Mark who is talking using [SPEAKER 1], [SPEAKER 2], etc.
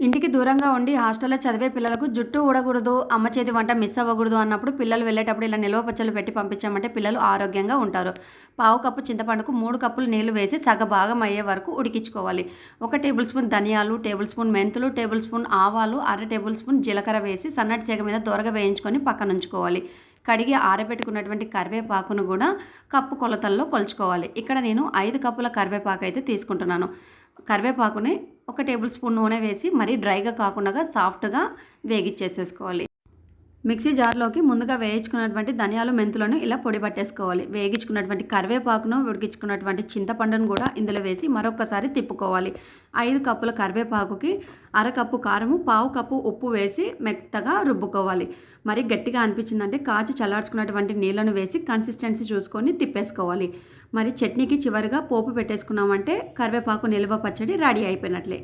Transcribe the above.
[SPEAKER 1] ఇంటికి దూరంగా ఉండి హాస్టల్లో చదివే పిల్లలకు జుట్టు ఊడకూడదు అమ్మ చేతి వంట మిస్ అవ్వకూడదు అన్నప్పుడు పిల్లలు వెళ్ళేటప్పుడు ఇలా నిల్వ పచ్చళ్ళు పెట్టి పంపించామంటే పిల్లలు ఆరోగ్యంగా ఉంటారు. పావు కప్పు చింతపండుకు మూడు కప్పులు నీళ్ళు వేసి సగ భాగం అయ్యే వరకు ఉడికించుకోవాలి. ఒక టేబుల్ స్పూన్ ధనియాలు టేబుల్ స్పూన్ మెంతులు టేబుల్ స్పూన్ ఆవాలు అర టేబుల్ స్పూన్ జీలకర్ర వేసి సన్నటి చేగ మీద దూరగా వేయించుకొని పక్కన ఉంచుకోవాలి కడిగి ఆరబెట్టుకున్నటువంటి కరివేపాకును కూడా కప్పు కొలతల్లో కొలుచుకోవాలి. ఇక్కడ నేను ఐదు కప్పుల కరివేపాకు అయితే తీసుకుంటున్నాను. కరివేపాకుని ఒక టేబుల్ స్పూన్ నూనె వేసి మరీ డ్రైగా కాకుండా సాఫ్ట్గా వేగిచ్చేసేసుకోవాలి. మిక్సీ జార్లోకి ముందుగా వేయించుకున్నటువంటి ధనియాలు మెంతులను ఇలా పొడి పట్టేసుకోవాలి. వేగించుకున్నటువంటి కరివేపాకును ఉడికించుకున్నటువంటి చింతపండును కూడా ఇందులో వేసి మరొకసారి తిప్పుకోవాలి. ఐదు కప్పుల కరివేపాకుకి అరకప్పు కారము పావు కప్పు ఉప్పు వేసి మెత్తగా రుబ్బుకోవాలి. మరి గట్టిగా అనిపించిందంటే కాచి చల్లార్చుకున్నటువంటి నీళ్ళను వేసి కన్సిస్టెన్సీ చూసుకొని తిప్పేసుకోవాలి. మరి చట్నీకి చివరిగా పోపు పెట్టేసుకున్నామంటే కరివేపాకు నిల్వ పచ్చడి రెడీ అయిపోయినట్లే.